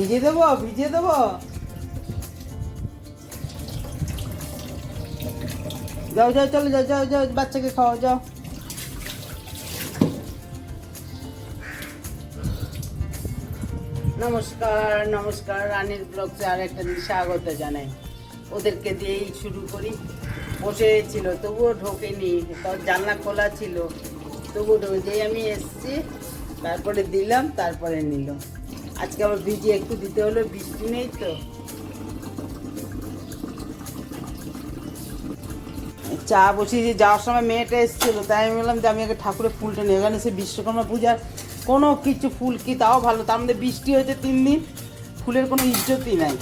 ভিজিয়ে দেবো ভিজিয়ে দেবো। যাও যাও, চলো, যাও যাও যাও, বাচ্চাকে খাওয়া যাও। নমস্কার নমস্কার, রানীর ব্লগসে আর একটা দিন স্বাগত জানাই। ওদেরকে দিয়েই শুরু করি। বসে ছিল, তবুও ঢোকেনি তার জানলা খোলা ছিল। ঢোকে, যেই আমি এসছি, তারপরে দিলাম, তারপরে নিল আজকে আবার ভিজিয়ে একটু দিতে হলো বৃষ্টি নেই তো। চা বসিয়েছি যাওয়ার সময় মেয়েটা এসেছিল, তাই আমি বললাম যে আমি আগে ঠাকুরের ফুলটা নিই এখানে সে বিশ্বকর্মা পূজার কোনো কিছু ফুল কি তাও ভালো, তার মধ্যে বৃষ্টি হয়েছে তিন দিন, ফুলের কোনো ইজ্জতই নাই।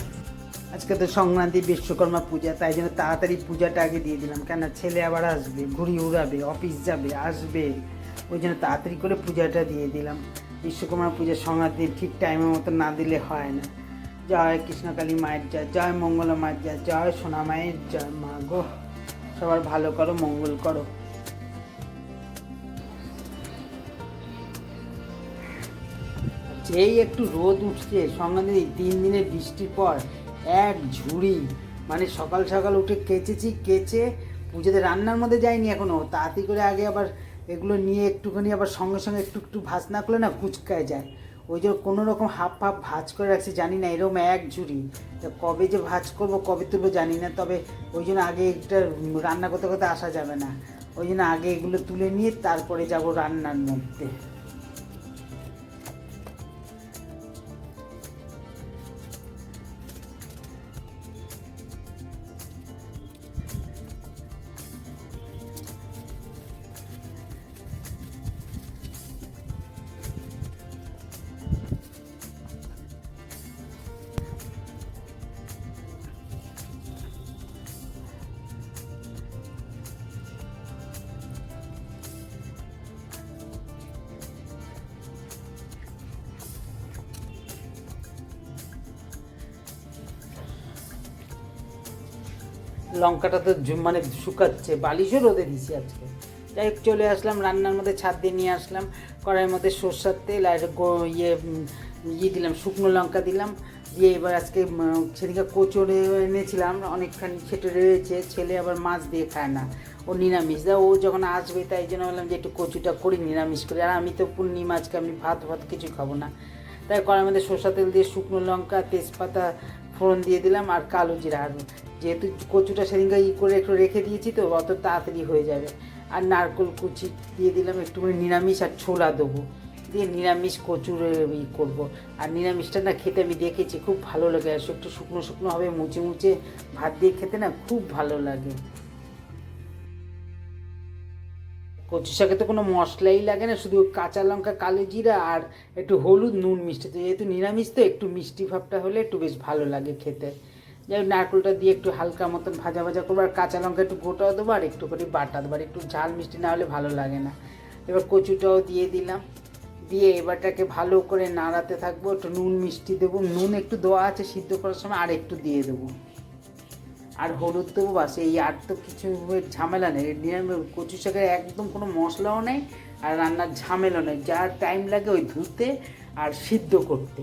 আজকে তো সংক্রান্তি বিশ্বকর্মা পূজা, তাই জন্য তাড়াতাড়ি পূজাটা আগে দিয়ে দিলাম কেন ছেলে আবার আসবে, ঘুড়ি উড়াবে, অফিস যাবে, আসবে, ওই জন্য তাড়াতাড়ি করে পূজাটা দিয়ে দিলাম। বিশ্বকর্মা পূজার সংক্রান্তি ঠিক টাইমের মতো না দিলে হয় না। জয় কৃষ্ণকালী মায়ের জয় জয় মঙ্গলা মায়ের জয় জয় সোনা মায়ের জয়, মা গো। সবার ভালো করো, মঙ্গল করো। যেই একটু রোদ উঠছে সঙ্গে তিন দিনের বৃষ্টির পর এক ঝুড়ি মানে সকাল সকাল উঠে কেচেছি, কেচে পুজোতে রান্নার মধ্যে যায়নি এখনও, তাড়াতাড়ি করে আগে আবার এগুলো নিয়ে একটুখানি আবার সঙ্গে সঙ্গে একটু একটু ভাজ না করলে না কুচকায় যায়। ওই যে কোনো রকম হাফ হাফ ভাজ করে রাখছি, জানি না এরকম এক ঝুড়ি। তা কবে যে ভাজ করব, কবে তুলবো জানি না, তবে ওই জন্য আগে একটা রান্না করতে করতে আসা যাবে না। ওই জন্য আগে এগুলো তুলে নিয়ে তারপরে যাব রান্নার মধ্যে। লঙ্কাটা তো মানে শুকাচ্ছে, বালিশও রোদে দিছি আজকে। যাই হোক, চলে আসলাম, রান্নার মধ্যে ছাদ দিয়ে নিয়ে আসলাম। কড়াইয়ের মধ্যে সর্ষার তেল আর ইয়ে ইয়ে দিলাম, শুকনো লঙ্কা দিলাম। দিয়ে এবার আজকে সেদিকে কোচরে এনেছিলাম, অনেকখানি খেটে রয়েছে, ছেলে আবার মাছ দিয়ে খায় না। ও নিরামিষ। দা ও যখন আসবে, তাই জন্য বললাম যে একটু কচুটা করি, নিরামিষ করে। আর আমি তো পূর্ণিমা আজকে আমি ভাত ভাত কিছু খাব না। তাই কড়াইয়ের মধ্যে সর্ষা তেল দিয়ে শুকনো লঙ্কা, তেজপাতা ফোড়ন দিয়ে দিলাম আর কালো জিরা আর যেহেতু কচুটা সেদিনকে ই করে একটু রেখে দিয়েছি তো অত তাড়াতাড়ি হয়ে যাবে। আর নারকোল কুচি দিয়ে দিলাম একটু করে নিরামিষ আর ছোলা দেবো। দিয়ে নিরামিষ কচুর ই করব। আর নিরামিষটা না খেতে আমি দেখেছি, খুব ভালো লাগে। আর একটু শুকনো শুকনো হবে, মুচে মুচে ভাত দিয়ে খেতে না খুব ভালো লাগে। কচু শাকে তো কোনো মশলাই লাগে না, শুধু কাঁচা লঙ্কা, কালো জিরা আর একটু হলুদ, নুন মিষ্টি। তো যেহেতু নিরামিষ, তো একটু মিষ্টি ভাবটা হলে একটু বেশ ভালো লাগে খেতে। যাই নারকেলটা দিয়ে একটু হালকা মতন ভাজা ভাজা করব, আর কাঁচা লঙ্কা একটু গোটাও দেবো, আর একটু করে বাটা দেবো, আর একটু ঝাল মিষ্টি না হলে ভালো লাগে না। এবার কচুটাও দিয়ে দিলাম। দিয়ে এবারটাকে ভালো করে নাড়াতে থাকব, একটু নুন মিষ্টি দেবো। নুন একটু দেওয়া আছে সিদ্ধ করার সময়, আর একটু দিয়ে দেবো। আর হলুদ দেবো বাস, এই আর তো কিছু ঝামেলা নেই। কচু শাকের একদম কোনো মশলাও নেই আর রান্নার ঝামেলা নেই। যা টাইম লাগে ওই ধুতে আর সিদ্ধ করতে।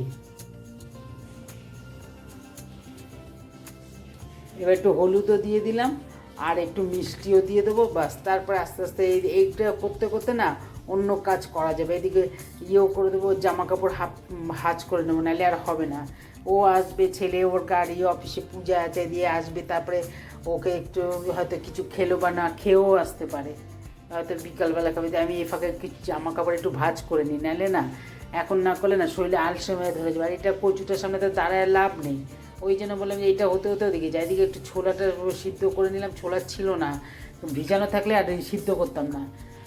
এবার একটু হলুদও দিয়ে দিলাম আর একটু মিষ্টিও দিয়ে দেবো। বাস, তারপর আস্তে আস্তে এই এইটা করতে করতে না অন্য কাজ করা যাবে। এদিকে ইয়েও করে দেবো জামা কাপড় হাফ হাজ করে নেব, নাহলে আর হবে না। ও আসবে, ছেলে ওর গাড়ি, অফিসে পূজা আছে, দিয়ে আসবে, তারপরে ওকে একটু হয়তো কিছু খেলো বা না খেয়েও আসতে পারে। হয়তো বিকালবেলা খাবে আমি এ ফাঁকে কিছু জামা কাপড় একটু ভাজ করে নিই, নাহলে না, এখন না করলে না শরীরে আলসে হয়ে ধরে যাবে। আর এটা কচুটার সামনে তো দাঁড়ায় লাভ নেই। ওই জন্য বললাম যে এটা হতে হতেও দেখি যাই দিকে একটু ছোলাটা সিদ্ধ করে নিলাম, ছোলা ছিল না ভিজানো থাকলে আর সিদ্ধ করতাম না।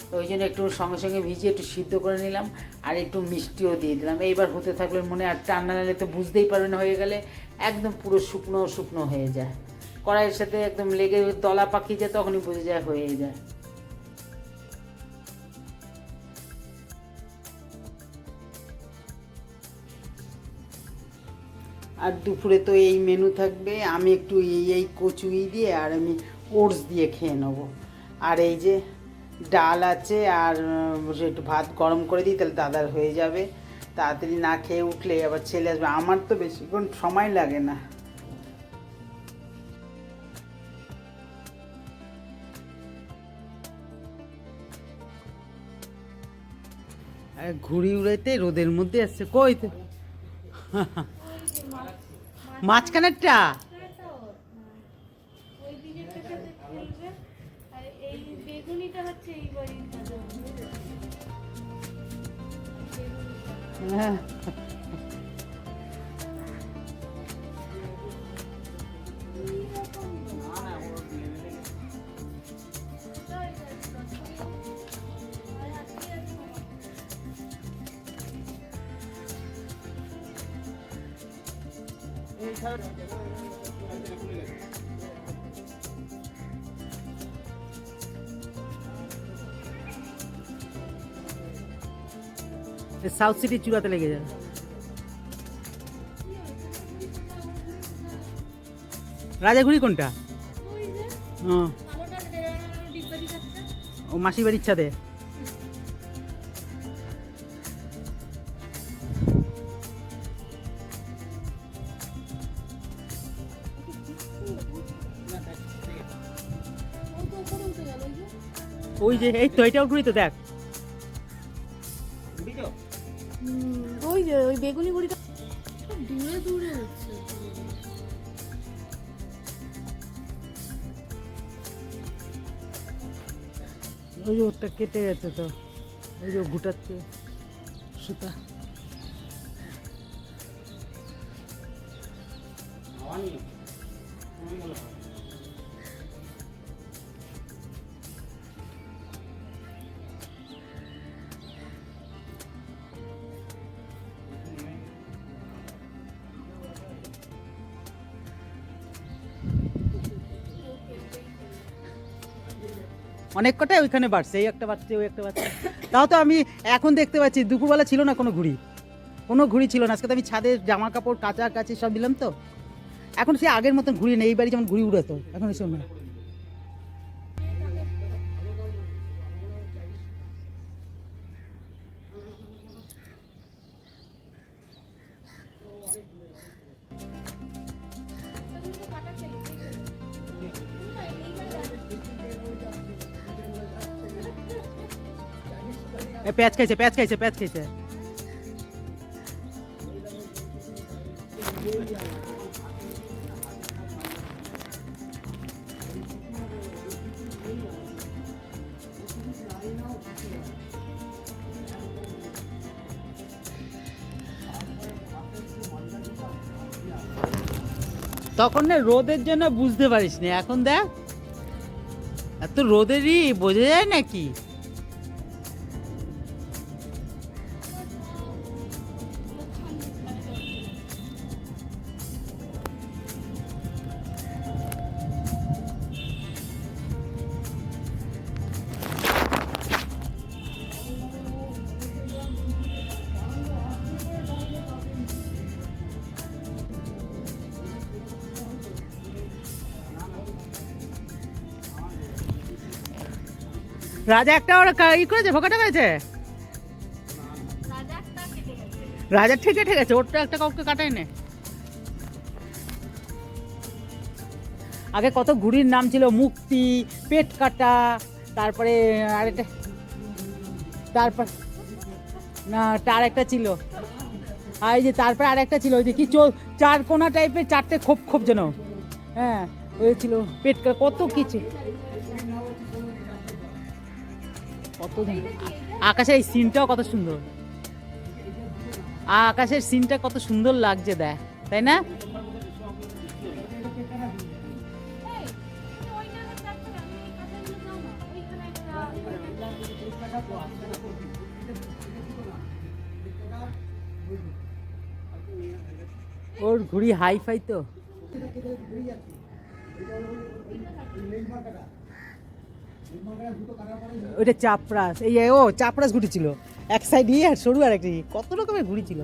তো ওই জন্য একটু সঙ্গে সঙ্গে ভিজিয়ে একটু সিদ্ধ করে নিলাম আর একটু মিষ্টিও দিয়ে দিলাম। এইবার হতে থাকলে মনে আর টান্না নালে তো বুঝতেই পারবে না হয়ে গেলে একদম পুরো শুকনো শুকনো হয়ে যায়। কড়াইয়ের সাথে একদম লেগে দলা পাকিয়ে যায় তখনই বুঝে যায় হয়ে যায়। আর দুপুরে তো এই মেনু থাকবে। আমি একটু এই এই কচুই দিয়ে আর আমি ওটস দিয়ে খেয়ে নেব। আর এই যে ডাল আছে আর একটু ভাত গরম করে দিই তাহলে দাদার হয়ে যাবে। তাড়াতাড়ি না খেয়ে উঠলে আবার ছেলে আসবে। আমার তো বেশিক্ষণ সময় লাগে না। আর ঘুড়ি উড়াইতে রোদের মধ্যে আসছে কই তো? মাঝখানেরটা ওই দিকেরটার সাথে খেলবে আর এই বেগুনিটা হচ্ছে এই সাউথ সিটি চূড়াতে লেগে যাবে রাজাঘুড়ি কোনটা? ও, মাসি বাড়ির ছাদে। ওই যে এই তো এটাও ঘুরি তো দেখ। ওই যে ওই বেগুনি গুড়িটা। দূরে দূরে হচ্ছে। ওই যে ওটা কেটে গেছে তো। ওই যে ঘুটাচ্ছে সুতা। অনেক কটাই ওইখানে বাড়ছে, এই একটা বাড়ছে, ওই একটা বাড়ছে। তাও তো আমি এখন দেখতে পাচ্ছি, দুপুরবেলা ছিল না কোনো ঘুড়ি। কোনো ঘুড়ি ছিল না। আজকে তো আমি ছাদে জামা কাপড়, কাঁচা, কাচি সব দিলাম তো। এখন সে আগের মতন ঘুড়ি নেই এই বাড়ি যেমন ঘুড়ি উড়াতো এখন এসব না। এ, প্যাচ খাইছে প্যাচ খাইছে প্যাচ খাইছে। তখন না, রোদের জন্য বুঝতে পারিস না এখন দেখ, এত রোদেরই বোঝা যায় নাকি? রাজা একটা ওরা ই করেছে ভোকাটা করেছে? রাজা রাজার ঠিক আছে ওরটা একটা কাউকে কাটাই নে আগে কত ঘুড়ির নাম ছিল, মুক্তি, পেট কাটা, তারপরে আরেকটা, তারপর, না তার একটা ছিল। আর এই যে তারপরে আরেকটা ছিল, ওই যে কি চার কোনা টাইপের চারটে খোপ খোপ যেন। হ্যাঁ ওই ছিল, পেট কত কিছু কত আকাশের এই সিনটাও কত সুন্দর। আকাশের সিনটা কত সুন্দর লাগছে, দেখ, তাই না? ওর ঘুড়ি হাই ফাই তো। ওইটা চাপরাস, এই ও, চাপরাস ঘুড়ি ছিল এক সাইড ইয়ে আর সরু আর একটা ইয়ে। কত রকমের ঘুড়ি ছিল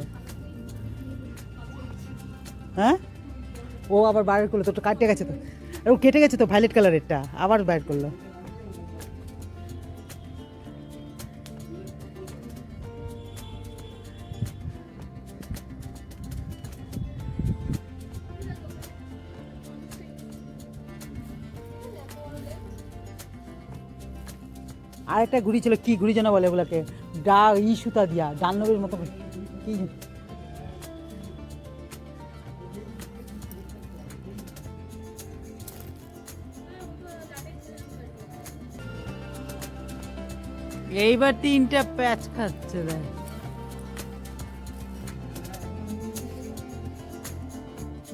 হ্যাঁ? ও আবার বার করল তো কাটে গেছে তো। ও কেটে গেছে তো ভাইলেট কালারেরটা আবার বাইর করল। আরেকটা ঘুড়ি ছিল, কি ঘুড়ি যেন বলে ওগুলোকে? ডা, ই সুতা দিয়া ডান্নবের মতো কি? এইবার তিনটা প্যাচ খাচ্ছে দেখ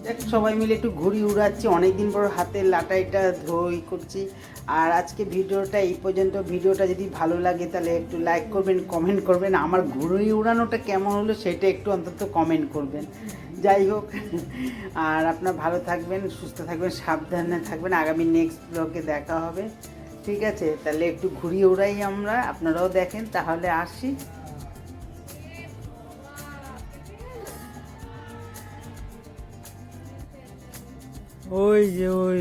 দেখ, সবাই মিলে একটু ঘুড়ি উড়াচ্ছি, অনেকদিন পর হাতের লাটাইটা ধই করছি। আর আজকে ভিডিওটা এই পর্যন্ত। ভিডিওটা যদি ভালো লাগে, তাহলে একটু লাইক করবেন কমেন্ট করবেন। আমার ঘুড়ি উড়ানোটা কেমন হলো সেটা একটু অন্তত কমেন্ট করবেন। যাই হোক, আর আপনার ভালো থাকবেন, সুস্থ থাকবেন, সাবধানে থাকবেন। আগামী নেক্সট ব্লগে দেখা হবে। ঠিক আছে? তাহলে একটু ঘুরিয়ে উড়াই আমরা। আপনারাও দেখেন, তাহলে আসি। ওই যে, ওই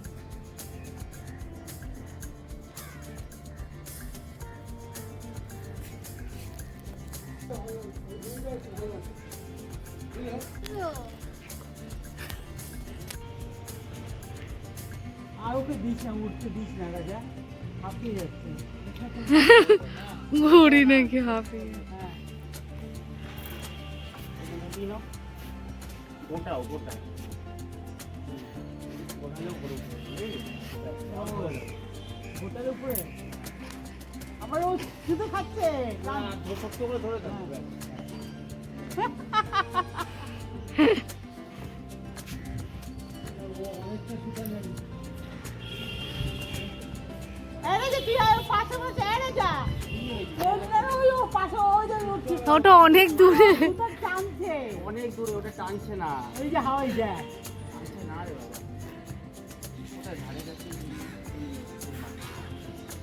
ঘুড়ি নাকি হ্যাঁ। উপরে। আমার ও শুধু খাচ্ছে এনে ওটা অনেক দূরে। টানছে। অনেক দূরে ওটা টানছে না। ওই যে হাওয়াই যায় না রে বাবা। ওটা ধারে কাছে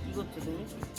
কি করছ তুমি?